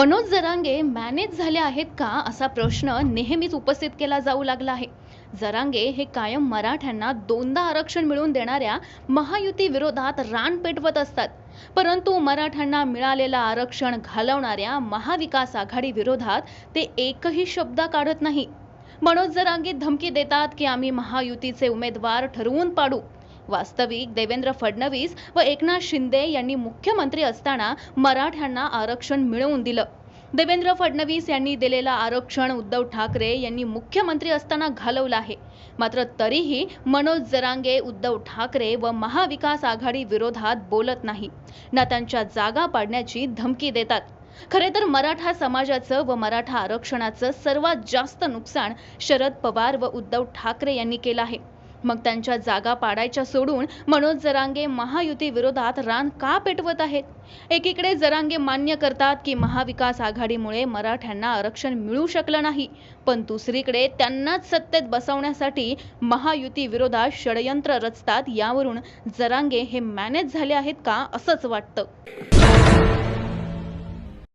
Manoj Jarange manage झाले आहेत का असा प्रश्न नेहमीच उपस्थित केला जाऊ लागला आहे. जरांगे हे कायम मराठ्यांना दोनदा आरक्षण मिळवून देणाऱ्या महायुती विरोधात रान पेटवत असतात. परंतु मराठ्यांना मिळालेलं आरक्षण घालवणाऱ्या महाविकास आघाडी विरोधात ते एकही शब्द काढत नाही. मनोज जरांगे धमकी देतात की आम्ही महायुतीचे उमेदवार ठरवून पाडू. वास्तविक देवेंद्र फडणवीस व एकनाथ शिंदे यांनी मुख्यमंत्री असताना मराठ्यांना आरक्षण मिळवून दिलं. देवेंद्र फडणवीस यांनी दिलेलं आरक्षण उद्धव ठाकरे यांनी मुख्यमंत्री असताना घालवलं आहे. मात्र तरीही मनोज जरांगे उद्धव ठाकरे व महाविकास आघाडी विरोधात बोलत नाही. ना त्यांच्या जागा पाडण्याची धमकी देतात. खरे तर मराठा समाजाचं व मराठा आरक्षणाचं सर्वात जास्त नुकसान शरद पवार व उद्धव ठाकरे यांनी केलं आहे. मग त्यांच्या जागा पाडायच्या सोडून मनोज जरांगे महायुती विरोधात रान का पेटवत आहेत? एकीकडे जरांगे मान्य करतात की महाविकास आघाडीमुळे मराठ्यांना आरक्षण मिळू शकलं नाही पण दुसरीकडे त्यांनाच सत्तेत बसवण्यासाठी महायुती विरोधात षडयंत्र रचतात यावरून जरांगे हे मॅनेज झाले आहेत का असंच वाटतं.